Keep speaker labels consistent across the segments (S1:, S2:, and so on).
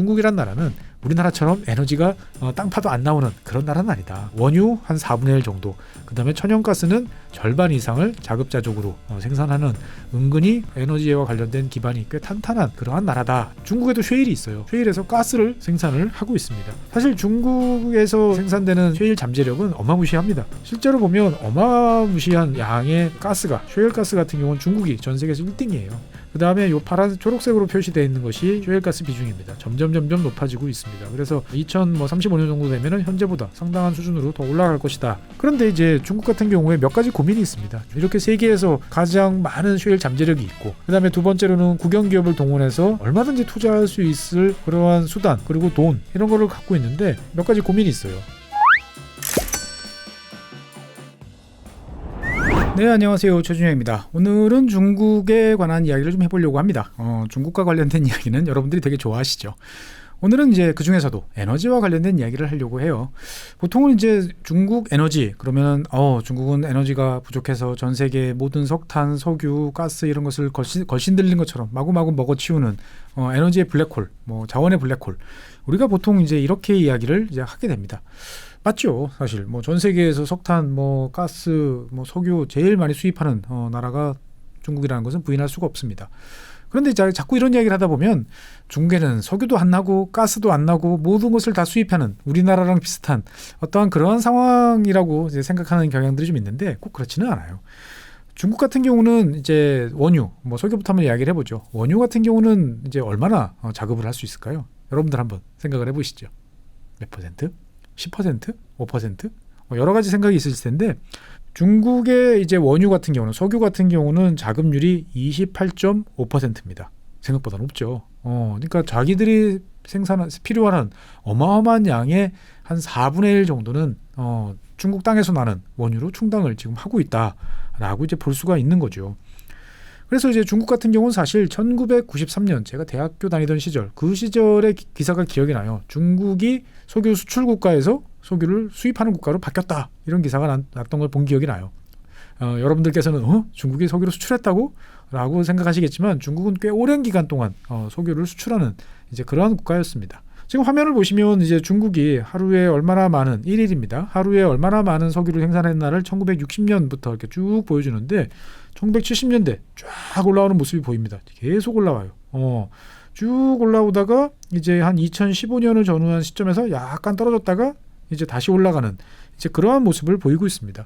S1: 중국이란 나라는 우리나라처럼 에너지가 어, 땅 파도 안 나오는 그런 나라는 아니다. 원유 한 4분의 1 정도, 그 다음에 천연가스는 절반 이상을 자급자족으로 어, 생산하는 은근히 에너지와 관련된 기반이 꽤 탄탄한 그러한 나라다. 중국에도 쉐일이 있어요. 쉐일에서 가스를 생산을 하고 있습니다. 사실 중국에서 생산되는 쉐일 잠재력은 어마무시합니다. 실제로 보면 어마무시한 양의 가스가 쉐일 가스 같은 경우는 중국이 전 세계에서 1등이에요. 그 다음에 요 파란 초록색으로 표시되어 있는 것이 쉐일가스 비중입니다. 점점 점점 높아지고 있습니다. 그래서 2035년 정도 되면은 현재보다 상당한 수준으로 더 올라갈 것이다. 그런데 이제 중국 같은 경우에 몇 가지 고민이 있습니다. 이렇게 세계에서 가장 많은 쉐일 잠재력이 있고, 그 다음에 두 번째로는 국영 기업을 동원해서 얼마든지 투자할 수 있을 그러한 수단 그리고 돈 이런 거를 갖고 있는데 몇 가지 고민이 있어요. 네 안녕하세요 최준영입니다. 오늘은 중국에 관한 이야기를 좀 해보려고 합니다. 어, 중국과 관련된 이야기는 여러분들이 되게 좋아하시죠. 오늘은 이제 그 중에서도 에너지와 관련된 이야기를 하려고 해요. 보통은 이제 중국 에너지 그러면 어 중국은 에너지가 부족해서 전 세계 모든 석탄, 석유, 가스 이런 것을 걸신, 걸신들린 것처럼 마구마구 먹어치우는 어, 에너지의 블랙홀, 뭐 자원의 블랙홀. 우리가 보통 이제 이렇게 이야기를 이제 하게 됩니다. 맞죠. 사실 뭐 전 세계에서 석탄, 뭐 가스, 뭐 석유 제일 많이 수입하는 어, 나라가 중국이라는 것은 부인할 수가 없습니다. 그런데 자, 자꾸 이런 이야기를 하다 보면 중국에는 석유도 안 나고 가스도 안 나고 모든 것을 다 수입하는 우리나라랑 비슷한 어떠한 그러한 상황이라고 이제 생각하는 경향들이 좀 있는데 꼭 그렇지는 않아요. 중국 같은 경우는 이제 원유, 뭐 석유부터 한번 이야기를 해보죠. 원유 같은 경우는 이제 얼마나 어, 자급을 할 수 있을까요? 여러분들 한번 생각을 해보시죠. 몇 퍼센트? 10%? 5%? 뭐 여러 가지 생각이 있을 텐데 중국의 이제 원유 같은 경우는 석유 같은 경우는 자급률이 28.5%입니다. 생각보다 높죠. 어, 그러니까 자기들이 생산한 필요한 어마어마한 양의 한 4분의 1 정도는 어, 중국 땅에서 나는 원유로 충당을 지금 하고 있다라고 이제 볼 수가 있는 거죠. 그래서 이제 중국 같은 경우는 사실 1993년 제가 대학교 다니던 시절 그 시절의 기사가 기억이 나요. 중국이 석유 수출 국가에서 석유를 수입하는 국가로 바뀌었다 이런 기사가 났 던 걸 본 기억이 나요. 어, 여러분들께서는 어? 중국이 석유를 수출했다고? 라고 생각하시겠지만 중국은 꽤 오랜 기간 동안 어, 석유를 수출하는 이제 그러한 국가였습니다. 지금 화면을 보시면 이제 중국이 하루에 얼마나 많은 1일입니다. 하루에 얼마나 많은 석유를 생산했나를 1960년부터 이렇게 쭉 보여주는데 1970년대 쫙 올라오는 모습이 보입니다. 계속 올라와요. 어, 쭉 올라오다가 이제 한 2015년을 전후한 시점에서 약간 떨어졌다가 이제 다시 올라가는 이제 그러한 모습을 보이고 있습니다.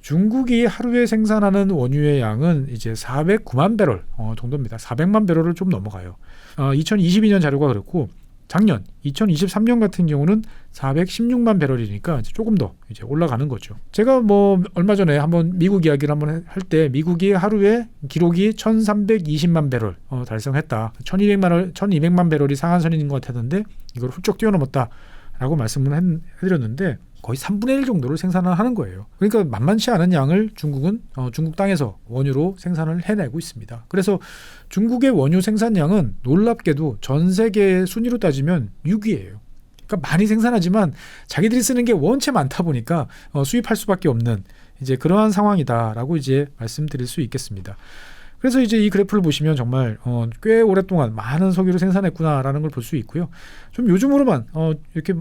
S1: 중국이 하루에 생산하는 원유의 양은 이제 409만 배럴 어, 정도입니다. 400만 배럴을 좀 넘어가요. 어, 2022년 자료가 그렇고 작년 2023년 같은 경우는 416만 배럴이니까 조금 더 이제 올라가는 거죠. 제가 뭐 얼마 전에 한번 미국 이야기를 한번 할 때 미국이 하루에 기록이 1,320만 배럴 어, 달성했다. 1,200만 원, 1,200만 배럴이 상한선인 것 같았는데 이걸 훌쩍 뛰어넘었다라고 말씀을 해, 해드렸는데 거의 3분의 1 정도를 생산을 하는 거예요. 그러니까 만만치 않은 양을 중국은 어, 중국 땅에서 원유로 생산을 해내고 있습니다. 그래서 중국의 원유 생산량은 놀랍게도 전 세계 순위로 따지면 6위예요. 그러니까 많이 생산하지만 자기들이 쓰는 게 원체 많다 보니까 어, 수입할 수밖에 없는 이제 그러한 상황이다라고 이제 말씀드릴 수 있겠습니다. 그래서 이제 이 그래프를 보시면 정말 어, 꽤 오랫동안 많은 석유를 생산했구나라는 걸 볼 수 있고요. 좀 요즘으로만 어, 이렇게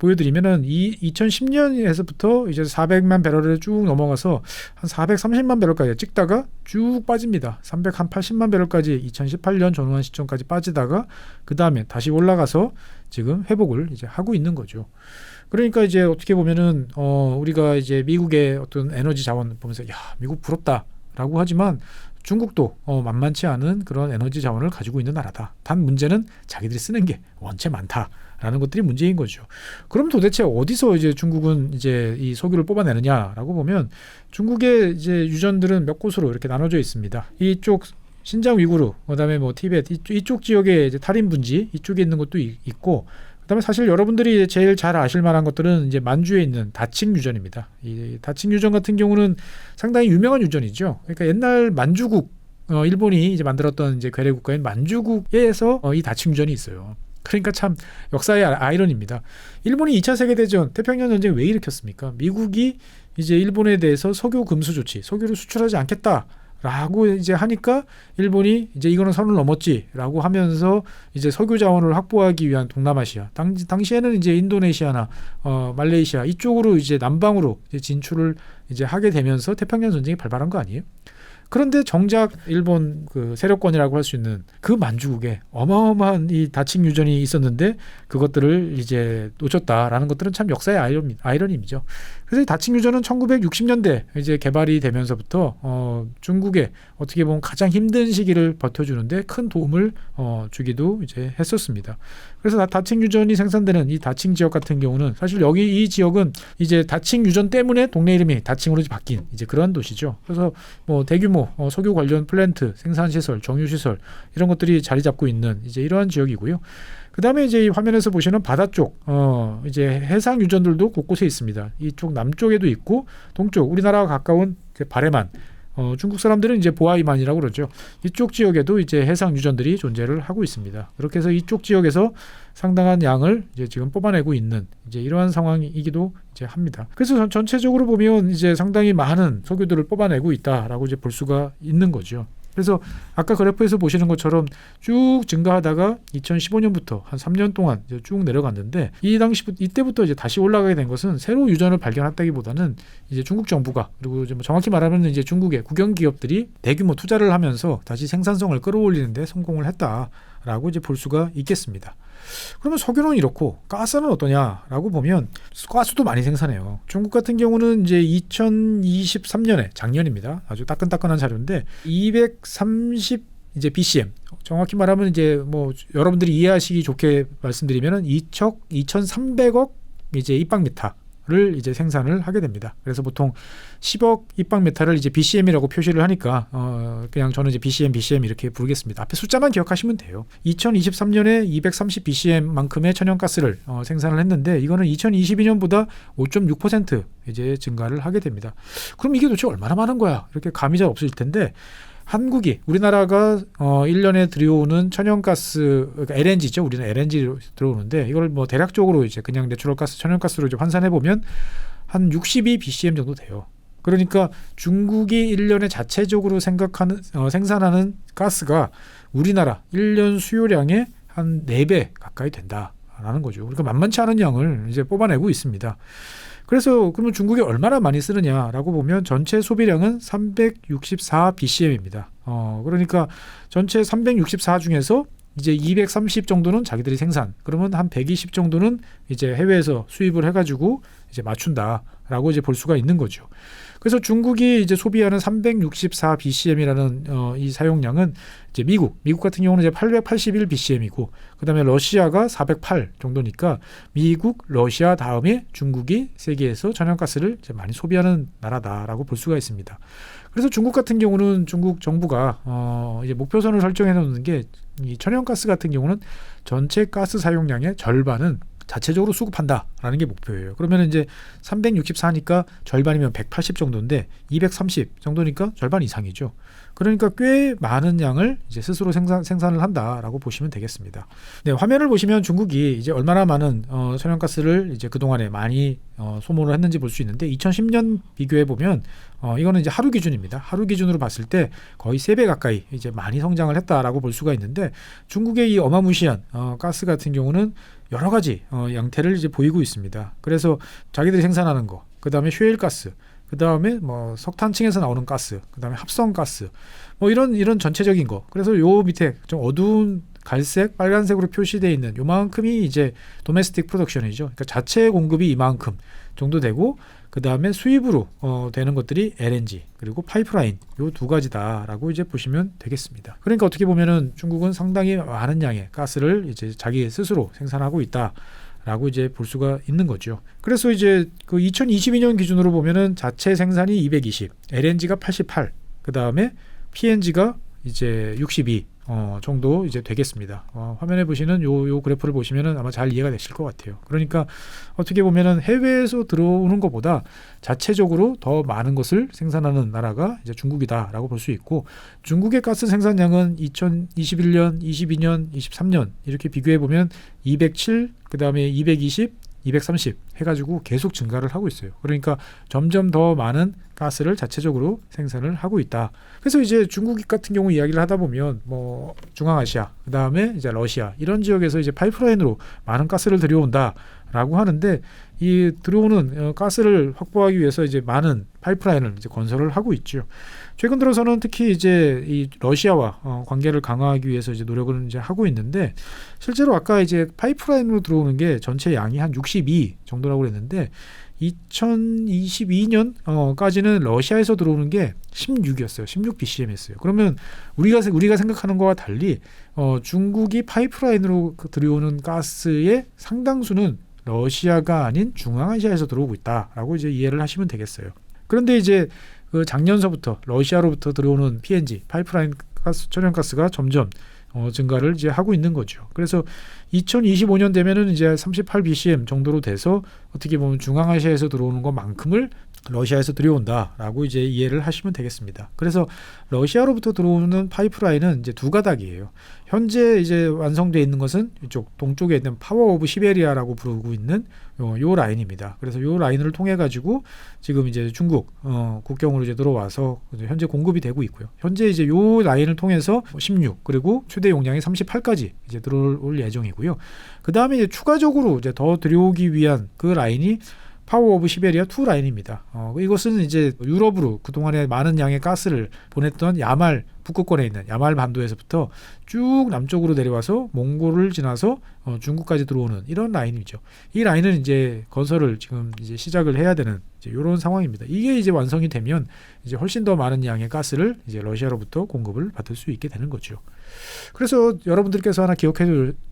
S1: 보여드리면은 이 2010년에서부터 이제 400만 배럴을 쭉 넘어가서 한 430만 배럴까지 찍다가 쭉 빠집니다. 380만 배럴까지 2018년 전후한 시점까지 빠지다가 그 다음에 다시 올라가서 지금 회복을 이제 하고 있는 거죠. 그러니까 이제 어떻게 보면은 어 우리가 이제 미국의 어떤 에너지 자원 보면서 야 미국 부럽다라고 하지만 중국도 어, 만만치 않은 그런 에너지 자원을 가지고 있는 나라다. 단 문제는 자기들이 쓰는 게 원체 많다 라는 것들이 문제인 거죠. 그럼 도대체 어디서 이제 중국은 이제 이 석유를 뽑아내느냐라고 보면 중국의 이제 유전들은 몇 곳으로 이렇게 나눠져 있습니다. 이쪽 신장 위구르, 그다음에 뭐 이쪽, 이쪽 지역에 이제 탈인 분지 이쪽에 있는 것도 있고 그다음에 사실 여러분들이 제일 잘 아실 만한 것들은 이제 만주에 있는 다칭 유전입니다. 이 다칭 유전 같은 경우는 상당히 유명한 유전이죠. 그러니까 옛날 만주국 어, 일본이 이제 만들었던 이제 괴뢰 국가인 만주국에서 어, 이 다칭 유전이 있어요. 그러니까 참 역사의 아, 아이러니입니다. 일본이 2차 세계대전 태평양 전쟁 왜 일으켰습니까? 미국이 이제 일본에 대해서 석유 금수 조치, 석유를 수출하지 않겠다. 라고 이제 하니까 일본이 이제 이거는 선을 넘었지라고 하면서 이제 석유 자원을 확보하기 위한 동남아시아 당, 당시에는 이제 인도네시아나 어, 말레이시아 이쪽으로 이제 남방으로 이제 진출을 이제 하게 되면서 태평양 전쟁이 발발한 거 아니에요? 그런데 정작 일본 그 세력권이라고 할 수 있는 그 만주국에 어마어마한 이 다칭 유전이 있었는데 그것들을 이제 놓쳤다라는 것들은 참 역사의 아이러니, 아이러니죠. 그래서 이 다칭 유전은 1960년대 이제 개발이 되면서부터 어, 중국에 어떻게 보면 가장 힘든 시기를 버텨주는데 큰 도움을 어, 주기도 이제 했었습니다. 그래서 다칭 유전이 생산되는 이 다칭 지역 같은 경우는 사실 여기 이 지역은 이제 다칭 유전 때문에 동네 이름이 다칭으로 바뀐 이제 그런 도시죠. 그래서 뭐 대규모 어, 석유 관련 플랜트, 생산 시설, 정유 시설 이런 것들이 자리 잡고 있는 이제 이러한 지역이고요. 그다음에 이제 이 화면에서 보시는 바다 쪽, 어, 이제 해상 유전들도 곳곳에 있습니다. 이쪽 남쪽에도 있고 동쪽 우리나라와 가까운 바레만, 어, 중국 사람들은 이제 보아이만이라고 그러죠. 이쪽 지역에도 이제 해상 유전들이 존재를 하고 있습니다. 그렇게 해서 이쪽 지역에서 상당한 양을 이제 지금 뽑아내고 있는 이제 이러한 상황이기도 이제 합니다. 그래서 전체적으로 보면 이제 상당히 많은 석유들을 뽑아내고 있다라고 이제 볼 수가 있는 거죠. 그래서 아까 그래프에서 보시는 것처럼 쭉 증가하다가 2015년부터 한 3년 동안 쭉 내려갔는데 이 당시 이때부터 이제 다시 올라가게 된 것은 새로 유전을 발견했다기보다는 이제 중국 정부가 그리고 이제 뭐 정확히 말하면 이제 중국의 국영 기업들이 대규모 투자를 하면서 다시 생산성을 끌어올리는데 성공을 했다라고 이제 볼 수가 있겠습니다. 그러면 석유는 이렇고 가스는 어떠냐라고 보면 가스도 많이 생산해요. 중국 같은 경우는 이제 2023년에 작년입니다. 아주 따끈따끈한 자료인데 230 이제 BCM 정확히 말하면 이제 뭐 여러분들이 이해하시기 좋게 말씀드리면은 2척 2,300억 이제 입방미터 를 이제 생산을 하게 됩니다. 그래서 보통 10억 입방 메타를 이제 BCM이라고 표시를 하니까 어 그냥 저는 이제 BCM, BCM 이렇게 부르겠습니다. 앞에 숫자만 기억하시면 돼요. 2023년에 230 BCM만큼의 천연가스를 어 생산을 했는데 이거는 2022년보다 5.6% 이제 증가를 하게 됩니다. 그럼 이게 도대체 얼마나 많은 거야? 이렇게 감이 잘 없을 텐데 한국이 우리나라가 어 1년에 들여오는 천연가스 그러니까 LNG죠. 우리는 LNG 들어오는데 이걸 뭐 대략적으로 이제 그냥 내추럴가스 천연가스로 이제 환산해 보면 한 62 BCM 정도 돼요. 그러니까 중국이 1년에 자체적으로 생각하는 어, 생산하는 가스가 우리나라 1년 수요량의 한 4배 가까이 된다라는 거죠. 그러니까 만만치 않은 양을 이제 뽑아내고 있습니다. 그래서 그러면 중국이 얼마나 많이 쓰느냐라고 보면 전체 소비량은 364 BCM입니다. 어, 그러니까 전체 364 중에서 이제 230 정도는 자기들이 생산. 그러면 한 120 정도는 이제 해외에서 수입을 해가지고 이제 맞춘다라고 이제 볼 수가 있는 거죠. 그래서 중국이 이제 소비하는 364 BCM이라는 어, 이 사용량은 이제 미국, 미국 같은 경우는 이제 881 BCM이고 그다음에 러시아가 408 정도니까 미국, 러시아 다음에 중국이 세계에서 천연가스를 이제 많이 소비하는 나라다라고 볼 수가 있습니다. 그래서 중국 같은 경우는 중국 정부가 어, 이제 목표선을 설정해 놓는 게 이 천연가스 같은 경우는 전체 가스 사용량의 절반은 자체적으로 수급한다라는 게 목표예요. 그러면 이제 364니까 절반이면 180 정도인데 230 정도니까 절반 이상이죠. 그러니까 꽤 많은 양을 이제 스스로 생산, 생산을 한다라고 보시면 되겠습니다. 네, 화면을 보시면 중국이 이제 얼마나 많은 어, 천연가스를 이제 그 동안에 많이 어, 소모를 했는지 볼 수 있는데 2010년 비교해 보면 어, 이거는 이제 하루 기준입니다. 하루 기준으로 봤을 때 거의 세배 가까이 이제 많이 성장을 했다라고 볼 수가 있는데 중국의 이 어마무시한 어, 가스 같은 경우는 여러 가지 어, 양태를 이제 보이고 있습니다. 그래서 자기들이 생산하는 거, 그 다음에 쉐일가스, 그 다음에 뭐 석탄층에서 나오는 가스, 그 다음에 합성가스, 뭐 이런 이런 전체적인 거. 그래서 요 밑에 좀 어두운 갈색, 빨간색으로 표시되어 있는 요만큼이 이제 도메스틱 프로덕션이죠. 그러니까 자체 공급이 이만큼 정도 되고 그 다음에 수입으로 어, 되는 것들이 LNG 그리고 파이프라인 요 두 가지다라고 이제 보시면 되겠습니다. 그러니까 어떻게 보면은 중국은 상당히 많은 양의 가스를 이제 자기 스스로 생산하고 있다. 라고 이제 볼 수가 있는 거죠. 그래서 이제 그 2022년 기준으로 보면은 자체 생산이 220, LNG가 88, 그 다음에 PNG가 이제 62 어, 정도 이제 되겠습니다. 어, 화면에 보시는 요, 요 그래프를 보시면은 아마 잘 이해가 되실 것 같아요. 그러니까 어떻게 보면은 해외에서 들어오는 것보다 자체적으로 더 많은 것을 생산하는 나라가 이제 중국이다라고 볼 수 있고 중국의 가스 생산량은 2021년, 22년, 23년 이렇게 비교해 보면 207, 그 다음에 220, 230 해가지고 계속 증가를 하고 있어요. 그러니까 점점 더 많은 가스를 자체적으로 생산을 하고 있다. 그래서 이제 중국 같은 경우 이야기를 하다 보면 뭐 중앙아시아, 그 다음에 이제 러시아 이런 지역에서 이제 파이프라인으로 많은 가스를 들여온다 라고 하는데 이 들어오는 어, 가스를 확보하기 위해서 이제 많은 파이프라인을 이제 건설을 하고 있죠. 최근 들어서는 특히 이제 이 러시아와 어, 관계를 강화하기 위해서 이제 노력을 이제 하고 있는데 실제로 아까 이제 파이프라인으로 들어오는 게 전체 양이 한 62 정도라고 그랬는데 2022년까지는 러시아에서 들어오는 게 16이었어요. 16 BCM이었어요. 그러면 우리가 우리가 생각하는 거와 달리 어, 중국이 파이프라인으로 그 들여오는 가스의 상당수는 러시아가 아닌 중앙아시아에서 들어오고 있다라고 이제 이해를 하시면 되겠어요. 그런데 이제 그 작년서부터 러시아로부터 들어오는 PNG 파이프라인 가스 천연가스가 점점 어, 증가를 이제 하고 있는 거죠. 그래서 2025년 되면은 이제 38 BCM 정도로 돼서 어떻게 보면 중앙아시아에서 들어오는 것만큼을 러시아에서 들여온다라고 이제 이해를 하시면 되겠습니다. 그래서 러시아로부터 들어오는 파이프라인은 이제 두 가닥이에요. 현재 이제 완성되어 있는 것은 이쪽 동쪽에 있는 파워 오브 시베리아라고 부르고 있는 요, 요 라인입니다. 그래서 요 라인을 통해 가지고 지금 이제 중국 어, 국경으로 이제 들어와서 현재 공급이 되고 있고요. 현재 이제 요 라인을 통해서 16 그리고 최대 용량이 38까지 이제 들어올 예정이고요. 그 다음에 이제 추가적으로 이제 더 들여오기 위한 그 라인이 파워 오브 시베리아 2 라인입니다. 어, 이것은 이제 유럽으로 그동안에 많은 양의 가스를 보냈던 야말 북극권에 있는 야말 반도에서부터 쭉 남쪽으로 내려와서 몽골을 지나서 어, 중국까지 들어오는 이런 라인이죠. 이 라인은 이제 건설을 지금 이제 시작을 해야 되는 이제 이런 상황입니다. 이게 이제 완성이 되면 이제 훨씬 더 많은 양의 가스를 이제 러시아로부터 공급을 받을 수 있게 되는 거죠. 그래서 여러분들께서 하나 기억해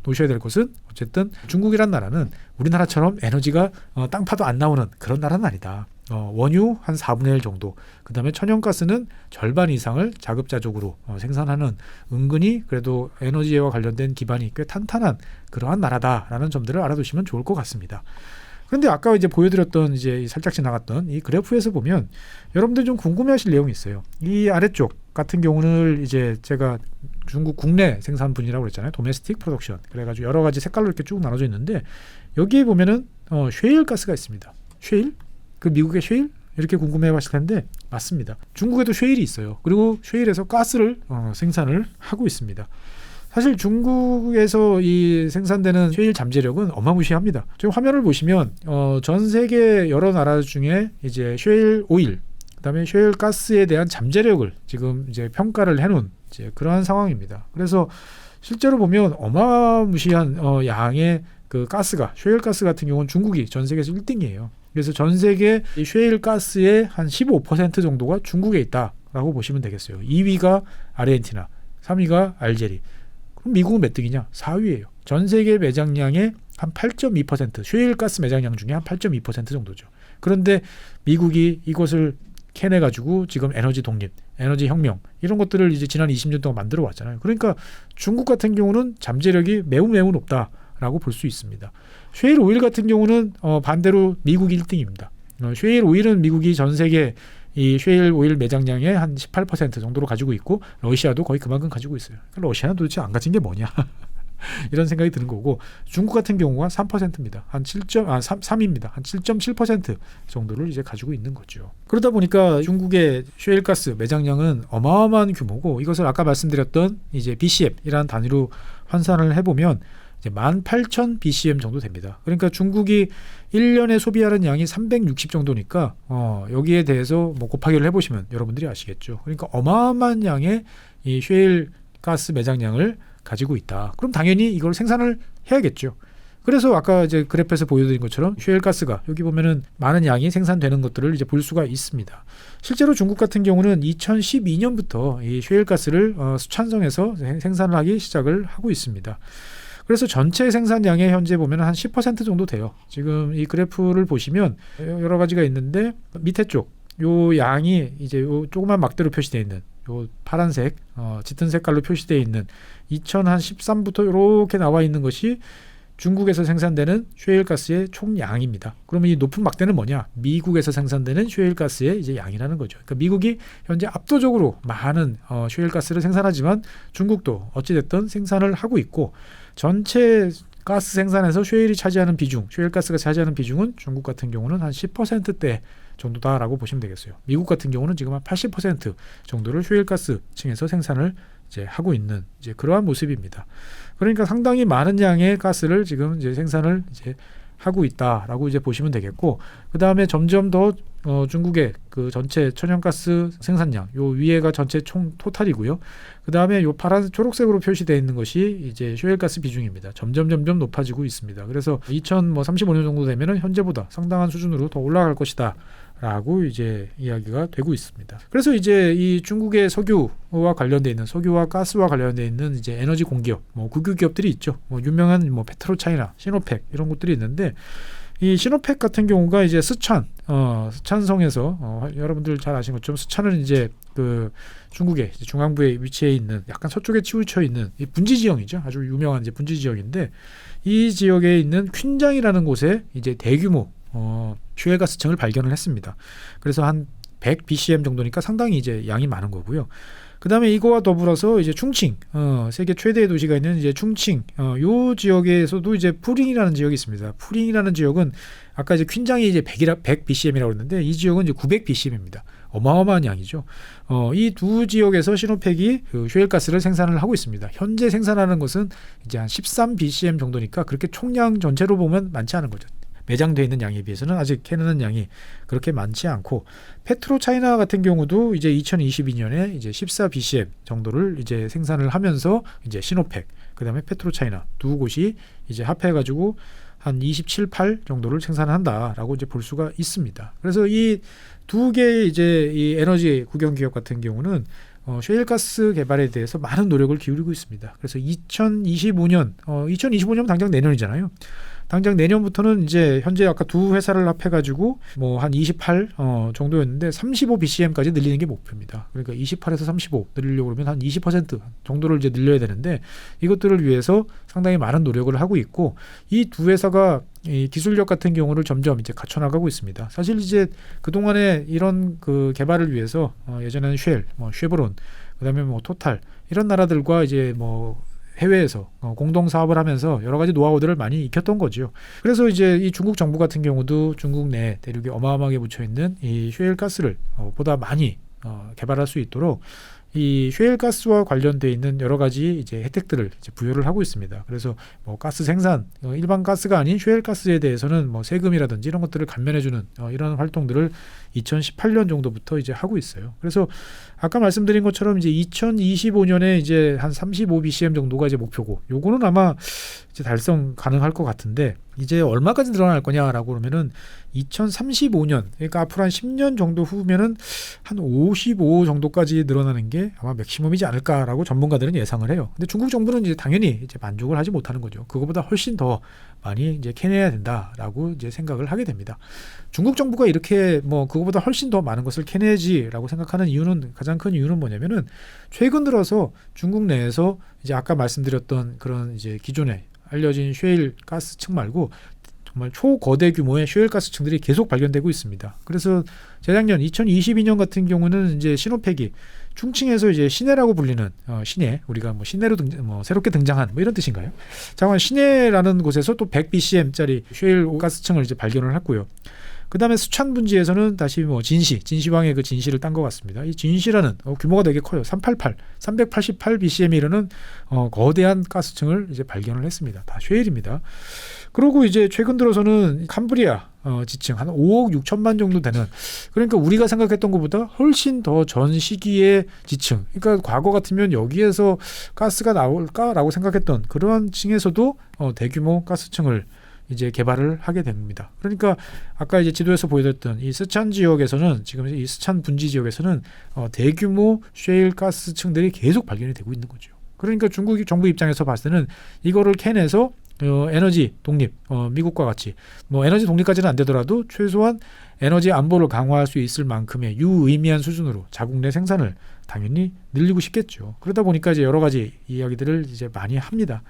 S1: 놓으셔야 될 것은 어쨌든 중국이란 나라는 우리나라처럼 에너지가 어, 땅 파도 안 나오는 그런 나라는 아니다. 어, 원유 한 4분의 1 정도, 그 다음에 천연가스는 절반 이상을 자급자족으로 어, 생산하는 은근히 그래도 에너지와 관련된 기반이 꽤 탄탄한 그러한 나라다라는 점들을 알아두시면 좋을 것 같습니다. 그런데 아까 이제 보여드렸던 이제 살짝 지나갔던 이 그래프에서 보면 여러분들 좀 궁금해하실 내용이 있어요. 이 아래쪽 같은 경우는 이제 제가 중국 국내 생산분이라고 그랬잖아요. 도메스틱 프로덕션. 그래가지고 여러 가지 색깔로 이렇게 쭉 나눠져 있는데 여기에 보면은 어, 쉐일 가스가 있습니다. 쉐일? 그 미국의 쉐일? 이렇게 궁금해 하실 텐데 맞습니다. 중국에도 쉐일이 있어요. 그리고 쉐일에서 가스를 어, 생산을 하고 있습니다. 사실 중국에서 이 생산되는 쉐일 잠재력은 어마무시합니다. 지금 화면을 보시면 어, 전 세계 여러 나라 중에 이제 쉐일 오일, 그다음에 쉐일 가스에 대한 잠재력을 지금 이제 평가를 해놓은 이제 그러한 상황입니다. 그래서 실제로 보면 어마무시한 어, 양의 그 가스가 쉐일 가스 같은 경우는 중국이 전 세계에서 1등이에요. 그래서 전 세계 이 쉐일 가스의 한 15% 정도가 중국에 있다라고 보시면 되겠어요. 2위가 아르헨티나, 3위가 알제리. 그럼 미국은 몇 등이냐? 4위예요. 전 세계 매장량의 한 8.2% 쉐일 가스 매장량 중에 한 8.2% 정도죠. 그런데 미국이 이것을 캐내 가지고 지금 에너지 독립, 에너지 혁명 이런 것들을 이제 지난 20년 동안 만들어 왔잖아요. 그러니까 중국 같은 경우는 잠재력이 매우 매우 높다라고 볼 수 있습니다. 쉐일 오일 같은 경우는 어 반대로 미국이 1등입니다. 어 쉐일 오일은 미국이 전 세계 이 쉐일 오일 매장량의 한 18% 정도로 가지고 있고 러시아도 거의 그만큼 가지고 있어요. 그러니까 러시아는 도대체 안 가진 게 뭐냐? 이런 생각이 드는 거고 중국 같은 경우가 3%입니다. 한 7점 아 3, 3입니다. 한 7.7% 정도를 이제 가지고 있는 거죠. 그러다 보니까 중국의 쉐일가스 매장량은 어마어마한 규모고 이것을 아까 말씀드렸던 이제 BCM이라는 단위로 환산을 해 보면 이제 18,000 BCM 정도 됩니다. 그러니까 중국이 1년에 소비하는 양이 360 정도니까 어, 여기에 대해서 뭐 곱하기를 해 보시면 여러분들이 아시겠죠. 그러니까 어마어마한 양의 이 쉐일 가스 매장량을 가지고 있다. 그럼 당연히 이걸 생산을 해야겠죠. 그래서 아까 이제 그래프에서 보여드린 것처럼 쉐일 가스가 여기 보면은 많은 양이 생산되는 것들을 이제 볼 수가 있습니다. 실제로 중국 같은 경우는 2012년부터 이 쉐일 가스를 어, 수찬성에서 생산을 하기 시작을 하고 있습니다. 그래서 전체 생산량의 현재 보면 한 10% 정도 돼요. 지금 이 그래프를 보시면 여러 가지가 있는데 밑에 쪽 요 양이 이제 요 조그만 막대로 표시되어 있는 요 파란색 어, 짙은 색깔로 표시되어 있는 2013부터 이렇게 나와 있는 것이 중국에서 생산되는 쉐일가스의 총량입니다. 그러면 이 높은 막대는 뭐냐? 미국에서 생산되는 쉐일가스의 이제 양이라는 거죠. 그러니까 미국이 현재 압도적으로 많은 어, 쉐일가스를 생산하지만 중국도 어찌됐든 생산을 하고 있고 전체 가스 생산에서 쉐일이 차지하는 비중, 쉐일 가스가 차지하는 비중은 중국 같은 경우는 한 10%대 정도다라고 보시면 되겠어요. 미국 같은 경우는 지금 한 80% 정도를 쉐일 가스 층에서 생산을 이제 하고 있는 이제 그러한 모습입니다. 그러니까 상당히 많은 양의 가스를 지금 이제 생산을 이제 하고 있다라고 이제 보시면 되겠고 그 다음에 점점 더 어, 중국의 그 전체 천연가스 생산량 요 위에가 전체 총 토탈이고요. 그 다음에 요 파란 초록색으로 표시되어 있는 것이 이제 쇼일가스 비중입니다. 점점 점점 높아지고 있습니다. 그래서 2035년 정도 되면은 현재보다 상당한 수준으로 더 올라갈 것이다. 라고 이제 이야기가 되고 있습니다. 그래서 이제 이 중국의 석유와 관련돼 있는 석유와 가스와 관련돼 있는 이제 에너지 공기업, 뭐 국유 기업들이 있죠. 뭐 유명한 뭐 페트로차이나, 시노펙 이런 곳들이 있는데 이 시노펙 같은 경우가 이제 스촨, 어, 스촨성에서 어, 여러분들 잘 아시는 것처럼 스촨은 이제 그 중국의 이제 중앙부에 위치해 있는 약간 서쪽에 치우쳐 있는 이 분지 지형이죠. 아주 유명한 이제 분지 지역인데 이 지역에 있는 퀸장이라는 곳에 이제 대규모 어, 슈엘가스층을 발견을 했습니다. 그래서 한 100 BCM 정도니까 상당히 이제 양이 많은 거고요. 그 다음에 이거와 더불어서 이제 충칭, 어, 세계 최대의 도시가 있는 이제 충칭, 어, 요 지역에서도 이제 푸링이라는 지역이 있습니다. 푸링이라는 지역은 아까 이제 퀸장이 이제 100이라, 100 BCM이라고 그랬는데 이 지역은 이제 900 BCM입니다. 어마어마한 양이죠. 어, 이 두 지역에서 시노팩이 그 슈엘가스를 생산을 하고 있습니다. 현재 생산하는 것은 이제 한 13 BCM 정도니까 그렇게 총량 전체로 보면 많지 않은 거죠. 매장되어 있는 양에 비해서는 아직 캐내는 양이 그렇게 많지 않고 페트로 차이나 같은 경우도 이제 2022년에 이제 14 BCM 정도를 이제 생산을 하면서 이제 시노팩 그다음에 페트로 차이나 두 곳이 이제 합해 가지고 한 27, 8 정도를 생산한다라고 이제 볼 수가 있습니다. 그래서 이 두 개의 이제 이 에너지 국영 기업 같은 경우는 어, 셰일가스 개발에 대해서 많은 노력을 기울이고 있습니다. 그래서 2025년, 어, 2025년 당장 내년이잖아요. 당장 내년부터는 이제 현재 아까 두 회사를 합해가지고 뭐 한 28 어, 정도였는데 35 BCM까지 늘리는 게 목표입니다. 그러니까 28에서 35 늘리려고 그러면 한 20% 정도를 이제 늘려야 되는데 이것들을 위해서 상당히 많은 노력을 하고 있고 이 두 회사가 이 기술력 같은 경우를 점점 이제 갖춰나가고 있습니다. 사실 이제 그 동안에 이런 그 개발을 위해서 어, 예전에는 쉘, 뭐 쉐브론, 그다음에 뭐 토탈 이런 나라들과 이제 뭐 해외에서 어, 공동 사업을 하면서 여러 가지 노하우들을 많이 익혔던 거죠. 그래서 이제 이 중국 정부 같은 경우도 중국 내 대륙에 어마어마하게 묻혀 있는 이 쉐일 가스를 어, 보다 많이 어, 개발할 수 있도록 이 쉐일 가스와 관련돼 있는 여러 가지 이제 혜택들을 이제 부여를 하고 있습니다. 그래서 뭐 가스 생산 어, 일반 가스가 아닌 쉐일 가스에 대해서는 뭐 세금이라든지 이런 것들을 감면해주는 어, 이런 활동들을 2018년 정도부터 이제 하고 있어요. 그래서 아까 말씀드린 것처럼 이제 2025년에 이제 한 35 BCM 정도가 이제 목표고 요거는 아마 이제 달성 가능할 것 같은데 이제 얼마까지 늘어날 거냐라고 그러면은 2035년 그러니까 앞으로 한 10년 정도 후면은 한 55 정도까지 늘어나는 게 아마 맥시멈이지 않을까라고 전문가들은 예상을 해요. 근데 중국 정부는 이제 당연히 이제 만족을 하지 못하는 거죠. 그거보다 훨씬 더 많이 이제 캐내야 된다라고 이제 생각을 하게 됩니다. 중국 정부가 이렇게 뭐 그거보다 훨씬 더 많은 것을 캐내지라고 생각하는 이유는 가장 큰 이유는 뭐냐면은 최근 들어서 중국 내에서 이제 아까 말씀드렸던 그런 이제 기존에 알려진 쉐일 가스층 말고 정말 초거대 규모의 쉐일 가스층들이 계속 발견되고 있습니다. 그래서 재작년 2022년 같은 경우는 이제 신호팩이 충칭에서 이제 시내라고 불리는 어, 시내 우리가 뭐 시내로 등, 뭐 새롭게 등장한 뭐 이런 뜻인가요? 잠깐 시내라는 곳에서 또 100 BCM짜리 쉐일 가스층을 이제 발견을 했고요. 그 다음에 수찬 분지에서는 다시 뭐 진시, 진시황의 그 진시를 딴 것 같습니다. 이 진시라는 어, 규모가 되게 커요. 388, 388 BCM이 이르는 어, 거대한 가스층을 이제 발견을 했습니다. 다 쉐일입니다. 그리고 이제 최근 들어서는 캄브리아 어, 지층 한 5억 6천만 정도 되는 그러니까 우리가 생각했던 것보다 훨씬 더 전 시기의 지층. 그러니까 과거 같으면 여기에서 가스가 나올까라고 생각했던 그러한 층에서도 어, 대규모 가스층을 이제 개발을 하게 됩니다. 그러니까 아까 이제 지도에서 보여드렸던 이 스촨 지역에서는 지금 이 스촨 분지 지역에서는 어, 대규모 쉐일 가스층들이 계속 발견이 되고 있는 거죠. 그러니까 중국 정부 입장에서 봤을 때는 이거를 캐내서 어, 에너지 독립, 어, 미국과 같이 뭐 에너지 독립까지는 안 되더라도 최소한 에너지 안보를 강화할 수 있을 만큼의 유의미한 수준으로 자국 내 생산을 당연히 늘리고 싶겠죠. 그러다 보니까 이제 여러 가지 이야기들을 이제 많이 합니다.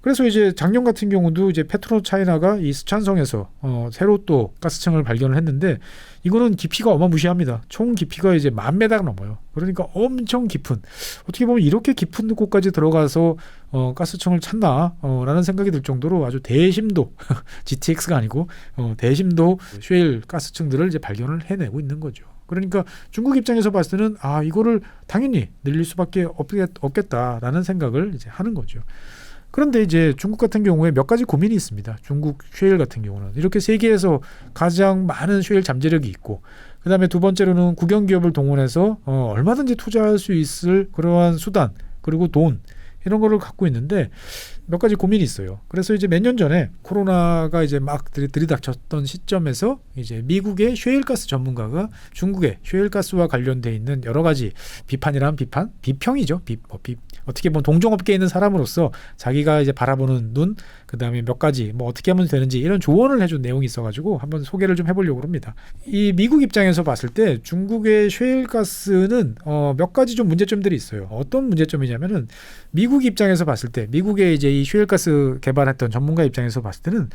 S1: 그래서 이제 작년 같은 경우도 이제 페트로 차이나가 이 스촨성에서 어, 새로 또 가스층을 발견을 했는데 이거는 깊이가 어마무시합니다. 총 깊이가 이제 만 메다가 넘어요. 그러니까 엄청 깊은 어떻게 보면 이렇게 깊은 곳까지 들어가서 어, 가스층을 찾나 어, 라는 생각이 들 정도로 아주 대심도 GTX가 아니고 어, 대심도 쉐일 가스층들을 이제 발견을 해내고 있는 거죠. 그러니까 중국 입장에서 봤을 때는 아 이거를 당연히 늘릴 수밖에 없겠, 없겠다라는 생각을 이제 하는 거죠. 그런데 이제 중국 같은 경우에 몇 가지 고민이 있습니다. 중국 쉐일 같은 경우는 이렇게 세계에서 가장 많은 쉐일 잠재력이 있고 그다음에 두 번째로는 국영 기업을 동원해서 어, 얼마든지 투자할 수 있을 그러한 수단 그리고 돈 이런 거를 갖고 있는데 몇 가지 고민이 있어요. 그래서 이제 몇 년 전에 코로나가 이제 막 들이, 들이닥쳤던 시점에서 이제 미국의 쉐일가스 전문가가 중국의 쉐일가스와 관련돼 있는 여러 가지 비판이란 비판, 비평이죠. 비, 뭐 비, 어떻게 보면 동종업계에 있는 사람으로서 자기가 이제 바라보는 눈, 그 다음에 몇 가지 뭐 어떻게 하면 되는지 이런 조언을 해준 내용이 있어가지고 한번 소개를 좀 해보려고 합니다. 이 미국 입장에서 봤을 때 중국의 쉐일가스는 어, 몇 가지 좀 문제점들이 있어요. 어떤 문제점이냐면은 미국 입장에서 봤을 때 미국의 이제 이 쉐일가스 개발했던 전문가 입장에서 봤을 때는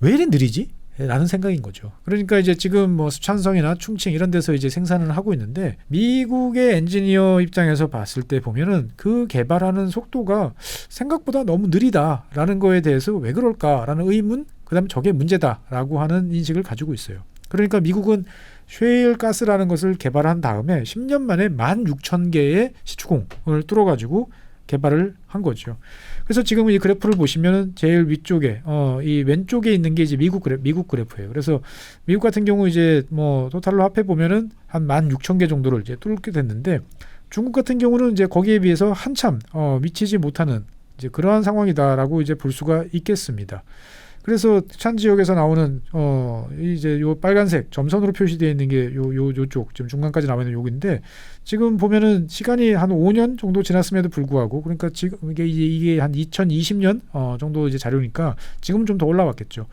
S1: 왜 이리 느리지? 라는 생각인 거죠. 그러니까 이제 지금 뭐 수찬성이나 충칭 이런 데서 이제 생산을 하고 있는데 미국의 엔지니어 입장에서 봤을 때 보면은 그 개발하는 속도가 생각보다 너무 느리다라는 거에 대해서 왜 그럴까라는 의문, 그다음에 저게 문제다라고 하는 인식을 가지고 있어요. 그러니까 미국은 쉐일 가스라는 것을 개발한 다음에 10년 만에 16,000개의 시추공을 뚫어가지고 개발을 한 거죠. 그래서 지금 이 그래프를 보시면은 제일 위쪽에 어 이 왼쪽에 있는 게 이제 미국 그래 미국 그래프예요. 그래서 미국 같은 경우 이제 뭐 토탈로 합해 보면은 한 16,000개 정도를 이제 뚫게 됐는데 중국 같은 경우는 이제 거기에 비해서 한참 어 미치지 못하는 이제 그러한 상황이다라고 이제 볼 수가 있겠습니다. 그래서 찬 지역에서 나오는 어 이제 요 빨간색 점선으로 표시되어 있는 게 요 요 요쪽 지금 중간까지 나와 있는 요인데 지금 보면은 시간이 한 5년 정도 지났음에도 불구하고 그러니까 지금 이게 이게 한 2020년 어 정도 이제 자료니까 지금 좀 더 올라왔겠죠.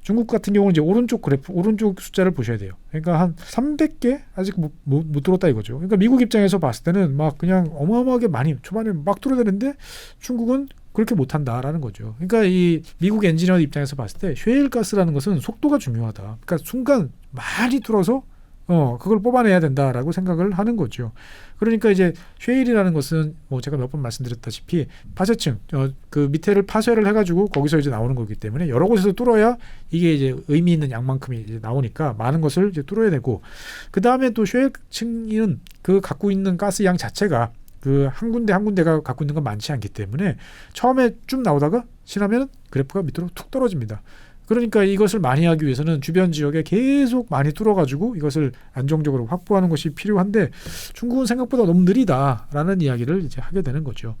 S1: 중국 같은 경우는 이제 오른쪽 그래프 오른쪽 숫자를 보셔야 돼요. 그러니까 한 300개 아직 못, 못, 못 들었다 이거죠. 그러니까 미국 입장에서 봤을 때는 막 그냥 어마어마하게 많이 초반에 막 뚫어대는데 중국은 그렇게 못한다라는 거죠. 그러니까 이 미국 엔지니어 입장에서 봤을 때 쉐일 가스라는 것은 속도가 중요하다. 그러니까 순간 많이 뚫어서 어 그걸 뽑아내야 된다라고 생각을 하는 거죠. 그러니까 이제 쉐일이라는 것은 뭐 제가 몇 번 말씀드렸다시피 파쇄층 어, 그 밑에를 파쇄를 해가지고 거기서 이제 나오는 거기 때문에 여러 곳에서 뚫어야 이게 이제 의미 있는 양만큼이 이제 나오니까 많은 것을 이제 뚫어야 되고 그 다음에 또 쉐일층은 그 갖고 있는 가스 양 자체가 그 한 군데 한 군데가 갖고 있는 건 많지 않기 때문에 처음에 쭉 나오다가 지나면 그래프가 밑으로 툭 떨어집니다. 그러니까 이것을 많이 하기 위해서는 주변 지역에 계속 많이 뚫어가지고 이것을 안정적으로 확보하는 것이 필요한데 중국은 생각보다 너무 느리다라는 이야기를 이제 하게 되는 거죠.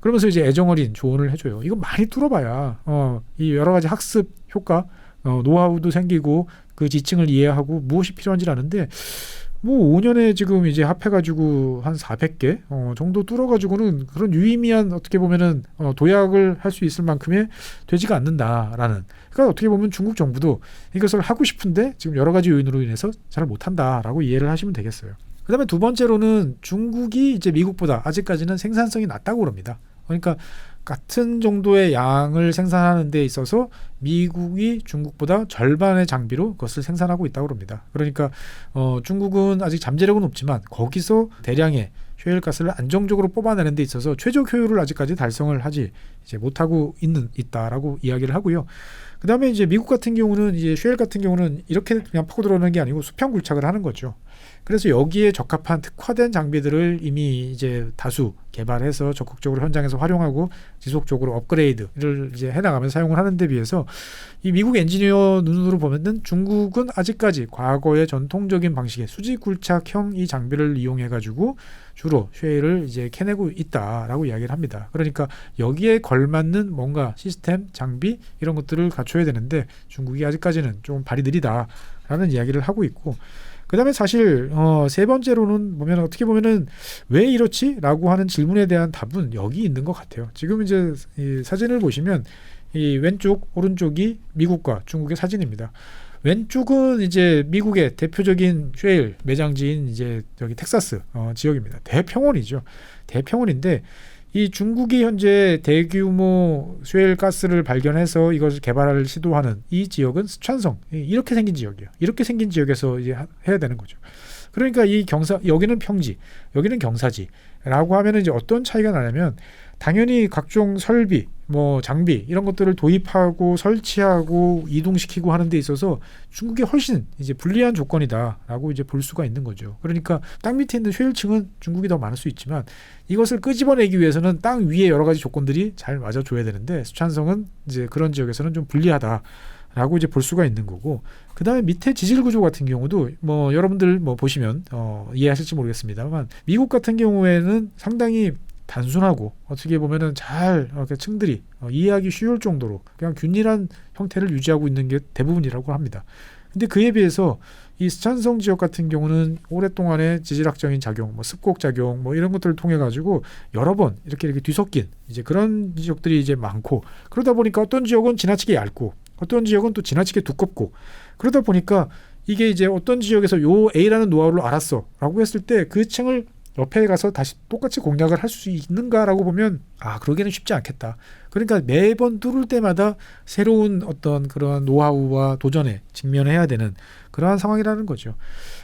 S1: 그러면서 이제 애정어린 조언을 해줘요. 이거 많이 뚫어봐야 어, 이 여러 가지 학습 효과, 어, 노하우도 생기고 그 지층을 이해하고 무엇이 필요한지 아는데 뭐 5년에 지금 이제 합해가지고 한 400개 어, 정도 뚫어가지고는 그런 유의미한 어떻게 보면은 어, 도약을 할 수 있을 만큼의 되지가 않는다라는. 그러니까 어떻게 보면 중국 정부도 이것을 하고 싶은데 지금 여러 가지 요인으로 인해서 잘 못한다라고 이해를 하시면 되겠어요. 그다음에 두 번째로는 중국이 이제 미국보다 아직까지는 생산성이 낮다고 그럽니다. 그러니까 같은 정도의 양을 생산하는 데 있어서 미국이 중국보다 절반의 장비로 그것을 생산하고 있다고 합니다. 그러니까 어, 중국은 아직 잠재력은 없지만 거기서 대량의 쉐일 가스를 안정적으로 뽑아내는 데 있어서 최적 효율을 아직까지 달성을 하지 이제 못하고 있는 있다라고 이야기를 하고요. 그다음에 이제 미국 같은 경우는 이제 쉐일 같은 경우는 이렇게 그냥 파고 들어오는 게 아니고 수평 굴착을 하는 거죠. 그래서 여기에 적합한 특화된 장비들을 이미 이제 다수 개발해서 적극적으로 현장에서 활용하고 지속적으로 업그레이드를 이제 해나가면서 사용을 하는데 비해서 이 미국 엔지니어 눈으로 보면은 중국은 아직까지 과거의 전통적인 방식의 수직 굴착형 이 장비를 이용해 가지고 주로 쉐일을 이제 캐내고 있다라고 이야기를 합니다. 그러니까 여기에 걸맞는 뭔가 시스템, 장비 이런 것들을 갖춰야 되는데 중국이 아직까지는 좀 발이 느리다라는 이야기를 하고 있고 그다음에 사실 어, 세 번째로는 보면 어떻게 보면은 왜 이렇지라고 하는 질문에 대한 답은 여기 있는 것 같아요. 지금 이제 이 사진을 보시면 이 왼쪽 오른쪽이 미국과 중국의 사진입니다. 왼쪽은 이제 미국의 대표적인 쉐일 매장지인 이제 여기 텍사스 어, 지역입니다. 대평원이죠. 대평원인데 이 중국이 현재 대규모 쉐일 가스를 발견해서 이것을 개발을 시도하는 이 지역은 스촨성 이렇게 생긴 지역이에요. 이렇게 생긴 지역에서 이제 하- 해야 되는 거죠. 그러니까 이 경사 여기는 평지, 여기는 경사지라고 하면은 이제 어떤 차이가 나냐면 당연히 각종 설비, 뭐 장비 이런 것들을 도입하고 설치하고 이동시키고 하는 데 있어서 중국이 훨씬 이제 불리한 조건이다라고 이제 볼 수가 있는 거죠. 그러니까 땅 밑에 있는 쉐일층은 중국이 더 많을 수 있지만 이것을 끄집어내기 위해서는 땅 위에 여러 가지 조건들이 잘 맞아줘야 되는데 수찬성은 이제 그런 지역에서는 좀 불리하다 라고 이제 볼 수가 있는 거고 그 다음에 밑에 지질 구조 같은 경우도 뭐 여러분들 뭐 보시면 어, 이해하실지 모르겠습니다만 미국 같은 경우에는 상당히 단순하고 어떻게 보면은 잘 층들이 어, 이해하기 쉬울 정도로 그냥 균일한 형태를 유지하고 있는 게 대부분이라고 합니다. 근데 그에 비해서 이 스촨성 지역 같은 경우는 오랫동안의 지질학적인 작용, 뭐 습곡 작용, 뭐 이런 것들을 통해 가지고 여러 번 이렇게 이렇게 뒤섞인 이제 그런 지역들이 이제 많고 그러다 보니까 어떤 지역은 지나치게 얇고 어떤 지역은 또 지나치게 두껍고 그러다 보니까 이게 이제 어떤 지역에서 요 A라는 노하우를 알았어라고 했을 때 그 층을 옆에 가서 다시 똑같이 공략을 할 수 있는가라고 보면 아 그러기는 쉽지 않겠다. 그러니까 매번 뚫을 때마다 새로운 어떤 그런 노하우와 도전에 직면해야 되는 그러한 상황이라는 거죠.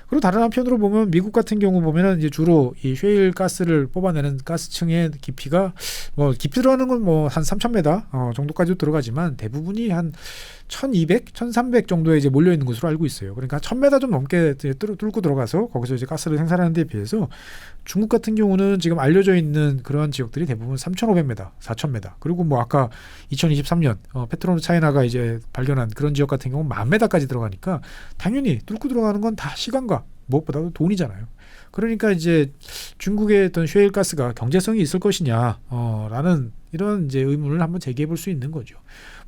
S1: 그리고 다른 한편으로 보면 미국 같은 경우 보면은 이제 주로 이 쉐일 가스를 뽑아내는 가스층의 깊이가 뭐 깊이 들어가는 건 뭐 한 3,000m 어, 정도까지도 들어가지만 대부분이 한 1,200, 1,300 정도에 이제 몰려 있는 것으로 알고 있어요. 그러니까 1,000m 좀 넘게 뚫고 들어가서 거기서 이제 가스를 생산하는 데 비해서 중국 같은 경우는 지금 알려져 있는 그런 지역들이 대부분 3,500m, 4,000m. 그리고 뭐 아까 2023년 어, 페트로노 차이나가 이제 발견한 그런 지역 같은 경우 만 메다까지 들어가니까 당연히 뚫고 들어가는 건 다 시간과 무엇보다도 돈이잖아요. 그러니까 이제 중국의 어떤 쉐일 가스가 경제성이 있을 것이냐, 어, 라는 이런 이제 의문을 한번 제기해 볼 수 있는 거죠.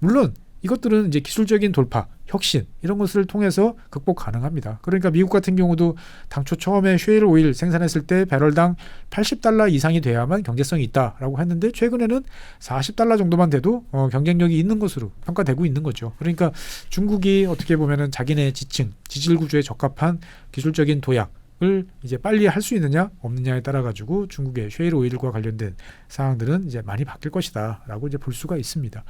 S1: 물론 이것들은 이제 기술적인 돌파, 혁신 이런 것을 통해서 극복 가능합니다. 그러니까 미국 같은 경우도 당초 처음에 쉐일 오일 생산했을 때 배럴당 80달러 이상이 돼야만 경제성이 있다라고 했는데 최근에는 40달러 정도만 돼도 어, 경쟁력이 있는 것으로 평가되고 있는 거죠. 그러니까 중국이 어떻게 보면은 자기네 지층, 지질 구조에 적합한 기술적인 도약 을 이제 빨리 할 수 있느냐 없느냐에 따라 가지고 중국의 쉐일 오일과 관련된 사항들은 이제 많이 바뀔 것이다라고 이제 볼 수가 있습니다.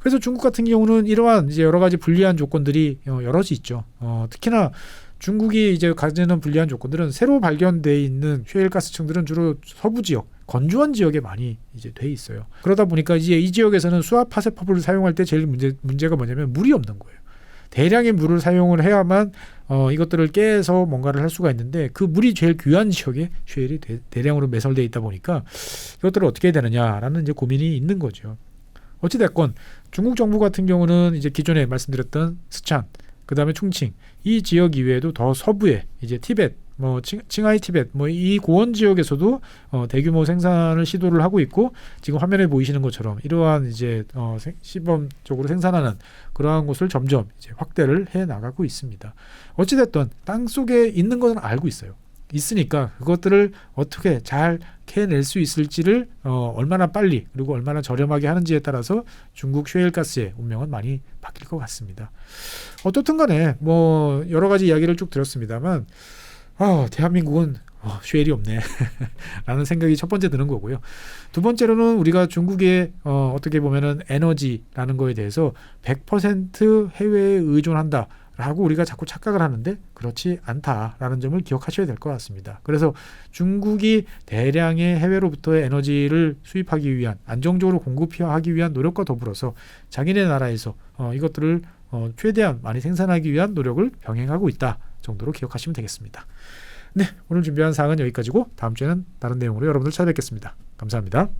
S1: 그래서 중국 같은 경우는 이러한 이제 여러 가지 불리한 조건들이 어, 여럿이 있죠. 어, 특히나 중국이 이제 가지는 불리한 조건들은 새로 발견돼 있는 쉐일 가스층들은 주로 서부 지역, 건조한 지역에 많이 이제 돼 있어요. 그러다 보니까 이제 이 지역에서는 수압 파쇄법을 사용할 때 제일 문제 문제가 뭐냐면 물이 없는 거예요. 대량의 물을 사용을 해야만 어, 이것들을 깨서 뭔가를 할 수가 있는데 그 물이 제일 귀한 지역에 쉐일이 대, 대량으로 매설돼 있다 보니까 이것들을 어떻게 해야 되느냐라는 이제 고민이 있는 거죠. 어찌 됐건 중국 정부 같은 경우는 이제 기존에 말씀드렸던 스촨, 그 다음에 충칭 이 지역 이외에도 더 서부에 이제 티벳, 뭐 칭, 칭하이 티벳, 뭐 이 고원 지역에서도 어, 대규모 생산을 시도를 하고 있고 지금 화면에 보이시는 것처럼 이러한 이제 어, 생- 시범적으로 생산하는 그러한 곳을 점점 이제 확대를 해 나가고 있습니다. 어찌 됐든 땅 속에 있는 것은 알고 있어요. 있으니까 그것들을 어떻게 잘 캐낼 수 있을지를 어, 얼마나 빨리 그리고 얼마나 저렴하게 하는지에 따라서 중국 쉐일가스의 운명은 많이 바뀔 것 같습니다. 어떻든 간에 뭐 여러 가지 이야기를 쭉 드렸습니다만 아, 대한민국은 어, 쉐일이 없네 라는 생각이 첫 번째 드는 거고요. 두 번째로는 우리가 중국의 어, 어떻게 보면은 에너지라는 거에 대해서 100% 해외에 의존한다. 라고 우리가 자꾸 착각을 하는데 그렇지 않다라는 점을 기억하셔야 될 것 같습니다. 그래서 중국이 대량의 해외로부터의 에너지를 수입하기 위한 안정적으로 공급하기 위한 노력과 더불어서 자기네 나라에서 어, 이것들을 어, 최대한 많이 생산하기 위한 노력을 병행하고 있다 정도로 기억하시면 되겠습니다. 네, 오늘 준비한 사항은 여기까지고 다음 주에는 다른 내용으로 여러분들 찾아뵙겠습니다. 감사합니다.